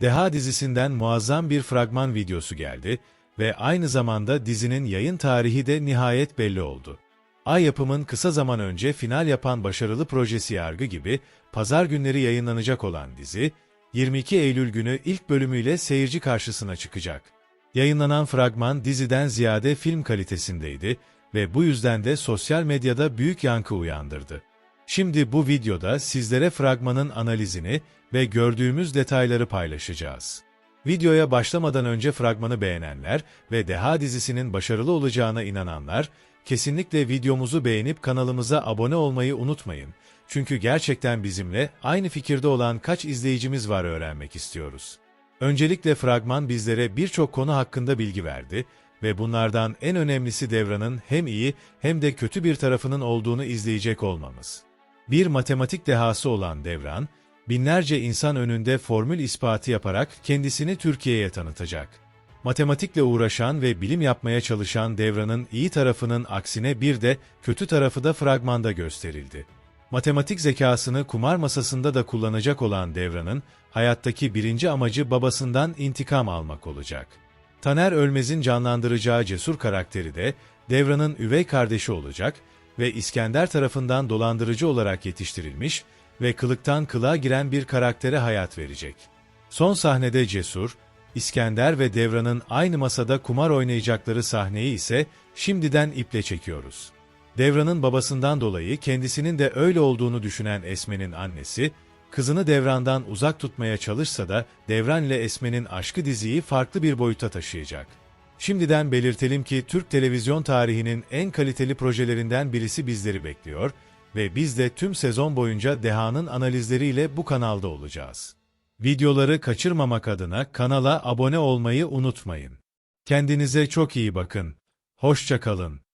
Deha dizisinden muazzam bir fragman videosu geldi ve aynı zamanda dizinin yayın tarihi de nihayet belli oldu. Ay yapımın kısa zaman önce final yapan başarılı projesi Yargı gibi pazar günleri yayınlanacak olan dizi, 22 Eylül günü ilk bölümüyle seyirci karşısına çıkacak. Yayınlanan fragman diziden ziyade film kalitesindeydi ve bu yüzden de sosyal medyada büyük yankı uyandırdı. Şimdi bu videoda sizlere fragmanın analizini ve gördüğümüz detayları paylaşacağız. Videoya başlamadan önce fragmanı beğenenler ve Deha dizisinin başarılı olacağına inananlar, kesinlikle videomuzu beğenip kanalımıza abone olmayı unutmayın. Çünkü gerçekten bizimle aynı fikirde olan kaç izleyicimiz var öğrenmek istiyoruz. Öncelikle fragman bizlere birçok konu hakkında bilgi verdi ve bunlardan en önemlisi Devran'ın hem iyi hem de kötü bir tarafının olduğunu izleyecek olmamız. Bir matematik dehası olan Devran, binlerce insan önünde formül ispatı yaparak kendisini Türkiye'ye tanıtacak. Matematikle uğraşan ve bilim yapmaya çalışan Devran'ın iyi tarafının aksine bir de kötü tarafı da fragmanda gösterildi. Matematik zekasını kumar masasında da kullanacak olan Devran'ın hayattaki birinci amacı babasından intikam almak olacak. Taner Ölmez'in canlandıracağı cesur karakteri de Devran'ın üvey kardeşi olacak ve İskender tarafından dolandırıcı olarak yetiştirilmiş ve kılıktan kılığa giren bir karaktere hayat verecek. Son sahnede Cesur, İskender ve Devran'ın aynı masada kumar oynayacakları sahneyi ise şimdiden iple çekiyoruz. Devran'ın babasından dolayı kendisinin de öyle olduğunu düşünen Esme'nin annesi, kızını Devran'dan uzak tutmaya çalışsa da Devran ile Esme'nin aşkı diziyi farklı bir boyuta taşıyacak. Şimdiden belirtelim ki Türk televizyon tarihinin en kaliteli projelerinden birisi bizleri bekliyor ve biz de tüm sezon boyunca Deha'nın analizleriyle bu kanalda olacağız. Videoları kaçırmamak adına kanala abone olmayı unutmayın. Kendinize çok iyi bakın. Hoşça kalın.